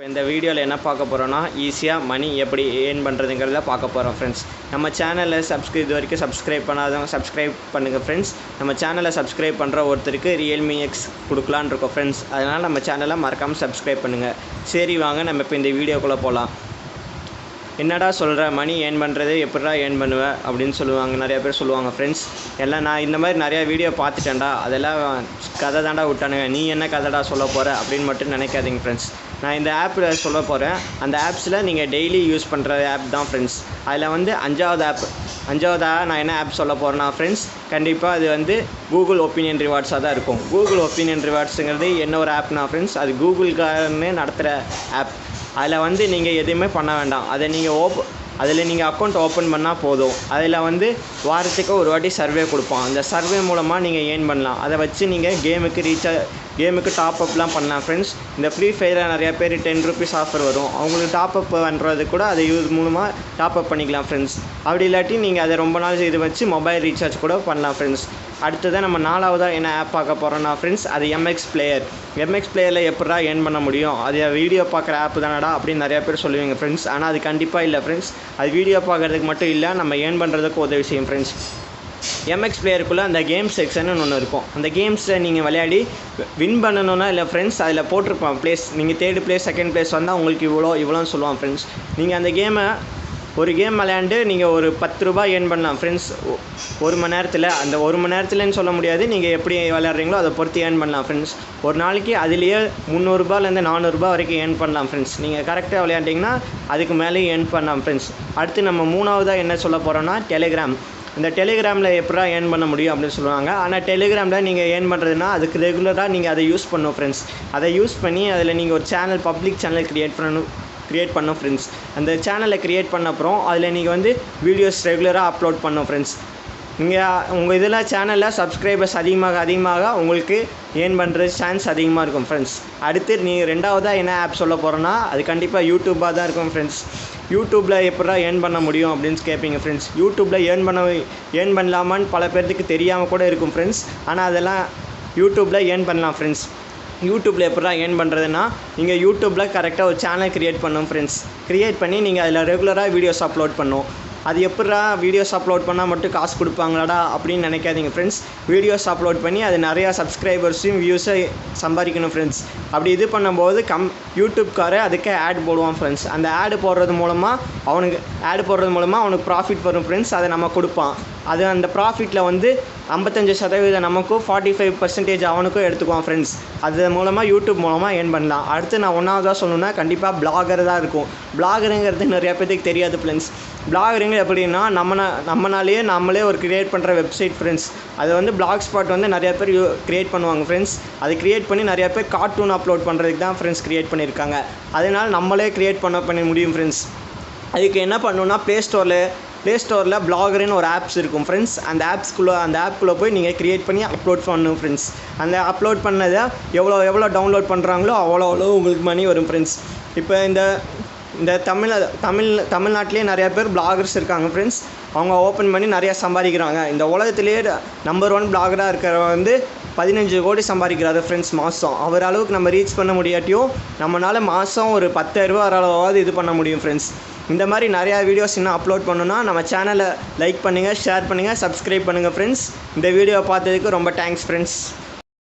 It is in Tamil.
இப்போ இந்த வீடியோவில் என்ன பார்க்க போகிறோன்னா ஈஸியாக மணி எப்படி ஏர்ன் பண்ணுறதுங்கிறத பார்க்க போகிறோம் ஃப்ரெண்ட்ஸ் நம்ம சேனலில் சப்ஸ்கிரைப் இது வரைக்கும் சப்ஸ்கிரைப் பண்ணாதவங்க சப்ஸ்கிரைப் பண்ணுங்கள் ஃப்ரெண்ட்ஸ் நம்ம சேனலை சப்ஸ்கிரைப் பண்ணுற ஒருத்தருக்கு ரியல்மி எக்ஸ் கொடுக்கலான்னு இருக்கோம் ஃப்ரெண்ட்ஸ் அதனால் நம்ம சேனலை மறக்காமல் சப்ஸ்கிரைப் பண்ணுங்கள் சரி வாங்க நம்ம இப்போ இந்த வீடியோக்குள்ளே போகலாம் என்னடா சொல்கிற மணி ஏர்ன் பண்ணுறது எப்படா ஏர்ன் பண்ணுவேன் அப்படின்னு சொல்லுவாங்க நிறைய பேர் சொல்லுவாங்க ஃப்ரெண்ட்ஸ் எல்லாம் நான் இந்த மாதிரி நிறையா வீடியோ பார்த்துட்டேன்டா. அதெல்லாம் கதை தாண்டா விட்டானுங்க. நீ என்ன கதைடா சொல்ல போகிற அப்படின்னு மட்டும் நினைக்காதீங்க ஃப்ரெண்ட்ஸ் நான் இந்த ஆப்பில் சொல்ல போகிறேன் அந்த ஆப்ஸில் நீங்கள் டெய்லி யூஸ் பண்ணுற ஆப் தான் ஃப்ரெண்ட்ஸ் அதில் வந்து அஞ்சாவது ஆப் அஞ்சாவதாக நான் என்ன ஆப் சொல்ல போகிறேன்னா ஃப்ரெண்ட்ஸ் கண்டிப்பாக அது வந்து கூகுள் ஒப்பீனியன் ரிவார்ட்ஸாக தான் இருக்கும். கூகுள் ஒப்பீனியன் ரிவார்ட்ஸுங்கிறது என்ன ஒரு ஆப்னா ஃப்ரெண்ட்ஸ் அது கூகுள்காரனே நடத்துகிற ஆப் அதில் வந்து நீங்கள் எதுவுமே பண்ண வேண்டாம். அதை நீங்கள் ஓப் அதில் நீங்கள் அக்கௌண்ட் ஓப்பன் பண்ணால் போதும். அதில் வந்து வாரத்துக்கு ஒரு வாட்டி சர்வே கொடுப்போம் அந்த சர்வே மூலமாக நீங்கள் ஏர்ன் பண்ணலாம். அதை வச்சு நீங்கள் கேமுக்கு ரீசார்ஜ் கேமுக்கு டாப் அப்லாம் பண்ணலாம் ஃப்ரெண்ட்ஸ் இந்த ஃப்ரீ ஃபயரில் நிறையா பேர் டென் ருபீஸ் ஆஃபர் வரும். அவங்களுக்கு டாப் அப் பண்ணுறது கூட அதை யூஸ் மூலமாக டாப் அப் பண்ணிக்கலாம் ஃப்ரெண்ட்ஸ் அப்படி இல்லாட்டி நீங்கள் அதை ரொம்ப நாள் இது வச்சு மொபைல் ரீசார்ஜ் கூட பண்ணலாம் ஃப்ரெண்ட்ஸ் அடுத்ததாக நம்ம நாலாவதாக என்ன ஆப் பார்க்க போகிறோன்னா ஃப்ரெண்ட்ஸ் அது எம்எக்ஸ் பிளேயர் எம்எக்ஸ் பிளேயரில் எப்படா ஏர்ன் பண்ண முடியும்? அது வீடியோ பார்க்குற ஆப் தானடா அப்படின்னு நிறையா பேர் சொல்லுவீங்க ஃப்ரெண்ட்ஸ் ஆனால் அது கண்டிப்பாக இல்லை ஃப்ரெண்ட்ஸ் அது வீடியோ பார்க்குறதுக்கு மட்டும் இல்லை நம்ம ஏர்ன் பண்ணுறதுக்கு உதவி செய்யும் ஃப்ரெண்ட்ஸ் எம்எக்ஸ் பிளேயருக்குள்ளே அந்த கேம் செக்ஷன் ஒன்று இருக்கும். அந்த கேம்ஸை நீங்கள் விளையாடி வின் பண்ணணும்னா இல்லை ஃப்ரெண்ட்ஸ் அதில் போட்டிருப்பான். ப்ளேஸ் நீங்கள் தேர்டு ப்ளேஸ் செகண்ட் ப்ளேஸ் வந்தால் உங்களுக்கு இவ்வளோ இவ்வளோன்னு சொல்லுவான் ஃப்ரெண்ட்ஸ் நீங்கள் அந்த கேமை ஒரு கேம் விளையாண்டு நீங்கள் ஒரு பத்து ரூபா ஏர்ன் பண்ணலாம். ஃப்ரெண்ட்ஸ் ஒரு மணி நேரத்தில் அந்த ஒரு மணி நேரத்துலன்னு சொல்ல முடியாது. நீங்கள் எப்படி விளையாடுறீங்களோ அதை பொறுத்து ஏர்ன் பண்ணலாம் ஃப்ரெண்ட்ஸ் ஒரு நாளைக்கு அதுலேயே முந்நூறுரூபாலேருந்து நானூறுரூபா வரைக்கும் ஏர்ன் பண்ணலாம் ஃப்ரெண்ட்ஸ் நீங்கள் கரெக்டாக விளையாண்டிங்கன்னா அதுக்கு மேலேயும் ஏர்ன் பண்ணலாம் ஃப்ரெண்ட்ஸ் அடுத்து நம்ம மூணாவதாக என்ன சொல்ல போகிறோன்னா டெலிகிராம் இந்த டெலிகிராமில் எப்படா ஏர்ன் பண்ண முடியும் அப்படின்னு சொல்லுவாங்க. ஆனால் டெலிகிராமில் நீங்கள் ஏர்ன் பண்ணுறதுனா அதுக்கு ரெகுலராக நீங்கள் அதை யூஸ் பண்ணணும் ஃப்ரெண்ட்ஸ் அதை யூஸ் பண்ணி அதில் நீங்கள் ஒரு சேனல் பப்ளிக் சேனல் க்ரியேட் பண்ணணும் க்ரியேட் பண்ணோம் ஃப்ரெண்ட்ஸ் அந்த சேனலை க்ரியேட் பண்ண அப்புறம் அதில் நீங்கள் வந்து வீடியோஸ் ரெகுலராக அப்லோட் பண்ணோம் ஃப்ரெண்ட்ஸ் நீங்கள் உங்கள் இதில் சேனலில் சப்ஸ்கிரைபர்ஸ் அதிகமாக அதிகமாக உங்களுக்கு ஏர்ன் பண்ணுற சான்ஸ் அதிகமாக இருக்கும் ஃப்ரெண்ட்ஸ் அடுத்து நீங்கள் ரெண்டாவதாக என்ன ஆப் சொல்ல போகிறோன்னா அது கண்டிப்பாக யூடியூப்பாக தான் இருக்கும் ஃப்ரெண்ட்ஸ் யூடியூப்பில் எப்படா ஏர்ன் பண்ண முடியும் அப்படின்னு கேட்பீங்க ஃப்ரெண்ட்ஸ் யூடியூப்பில் ஏர்ன் பண்ண ஏர்ன் பண்ணலாமான்னு பல பேர்த்துக்கு தெரியாமல் கூட இருக்கும் ஃப்ரெண்ட்ஸ் ஆனால் அதெல்லாம் யூடியூப்பில் ஏர்ன் பண்ணலாம் ஃப்ரெண்ட்ஸ் யூடியூப்பில் எப்படா ஏர்ன் பண்ணுறதுன்னா நீங்கள் யூடியூப்பில் கரெக்டாக ஒரு சேனல் க்ரியேட் பண்ணணும் ஃப்ரெண்ட்ஸ் க்ரியேட் பண்ணி நீங்கள் அதில் ரெகுலராக வீடியோஸ் அப்லோட் பண்ணும். அது எப்படா வீடியோஸ் அப்லோட் பண்ணால் மட்டும் காசு கொடுப்பாங்களாடா அப்படின்னு நினைக்காதீங்க ஃப்ரெண்ட்ஸ் வீடியோஸ் அப்லோட் பண்ணி அது நிறையா சப்ஸ்கிரைபர்ஸையும் வியூஸை சம்பாதிக்கணும் ஃப்ரெண்ட்ஸ் அப்படி இது பண்ணும்போது கம் யூடியூப்காரே அதுக்கு ஆட் போடுவான் ஃப்ரெண்ட்ஸ் அந்த ஆடு போடுறது மூலமாக அவனுக்கு ஆடு போடுறது மூலமாக அவனுக்கு ப்ராஃபிட் வரும் ஃப்ரெண்ட்ஸ் அதை நம்ம கொடுப்பான். அது அந்த ப்ராஃபிட்டில் வந்து ஐம்பத்தஞ்சு சதவீதம் நமக்கும் ஃபார்ட்டி ஃபைவ் பர்சன்டேஜ் அவனுக்கும் எடுத்துக்குவான் ஃப்ரெண்ட்ஸ் அது மூலமாக யூடியூப் மூலமாக ஏர்ன் பண்ணலாம். அடுத்து நான் ஒன்றாவதாக சொல்லணுன்னா கண்டிப்பாக பிளாகர் தான் இருக்கும். பிளாகருங்கிறது நிறையா பேருக்கு தெரியாது ஃப்ரெண்ட்ஸ் பிளாகருங்க எப்படின்னா நம்ம நம்மனாலேயே நம்மளே ஒரு க்ரியேட் பண்ணுற வெப்சைட் ஃப்ரெண்ட்ஸ் அது வந்து பிளாக் ஸ்பாட் வந்து நிறையா பேர் யூ க்ரியேட் பண்ணுவாங்க ஃப்ரெண்ட்ஸ் அது க்ரியேட் பண்ணி நிறையா பேர் கார்ட்டூன் அப்லோட் பண்ணுறதுக்கு தான் ஃப்ரெண்ட்ஸ் க்ரியேட் பண்ணியிருக்காங்க. அதனால் நம்மளே க்ரியேட் பண்ண பண்ண முடியும் ஃப்ரெண்ட்ஸ் அதுக்கு என்ன பண்ணணுன்னா ப்ளே ஸ்டோரில் ப்ளே ஸ்டோரில் பிளாகர்னு ஒரு ஆப்ஸ் இருக்கும் ஃப்ரெண்ட்ஸ் அந்த ஆப்ஸ்குள்ளே அந்த ஆப்குள்ளே போய் நீங்கள் க்ரியேட் பண்ணி அப்லோட் பண்ணணும் ஃப்ரெண்ட்ஸ் அந்த அப்லோட் பண்ணதை எவ்வளோ எவ்வளோ டவுன்லோட் பண்ணுறாங்களோ அவ்வளோ அவ்வளோ உங்களுக்கு மணி வரும் ஃப்ரெண்ட்ஸ் இப்போ இந்த இந்த தமிழ் தமிழ் தமிழ்நாட்டிலே நிறையா பேர் பிளாகர்ஸ் இருக்காங்க ஃப்ரெண்ட்ஸ் அவங்க ஓப்பன் பண்ணி நிறையா சம்பாதிக்கிறாங்க. இந்த உலகத்திலேயே நம்பர் ஒன் பிளாகராக இருக்கிறவ வந்து பதினஞ்சு கோடி சம்பாதிக்கிறாரு ஃப்ரெண்ட்ஸ் மாதம் அவர் அளவுக்கு நம்ம ரீச் பண்ண முடியாட்டியும் நம்மளால் மாதம் ஒரு பத்தாயிரரூபா அளவாவது இது பண்ண முடியும் ஃப்ரெண்ட்ஸ் இந்த மாதிரி நிறையா வீடியோஸ் இன்னும் அப்லோட் பண்ணுன்னா நம்ம சேனலை லைக் பண்ணுங்கள் ஷேர் பண்ணுங்கள் சப்ஸ்கிரைப் பண்ணுங்கள் ஃப்ரெண்ட்ஸ் இந்த வீடியோ பார்த்ததுக்கு ரொம்ப தேங்க்ஸ் ஃப்ரெண்ட்ஸ்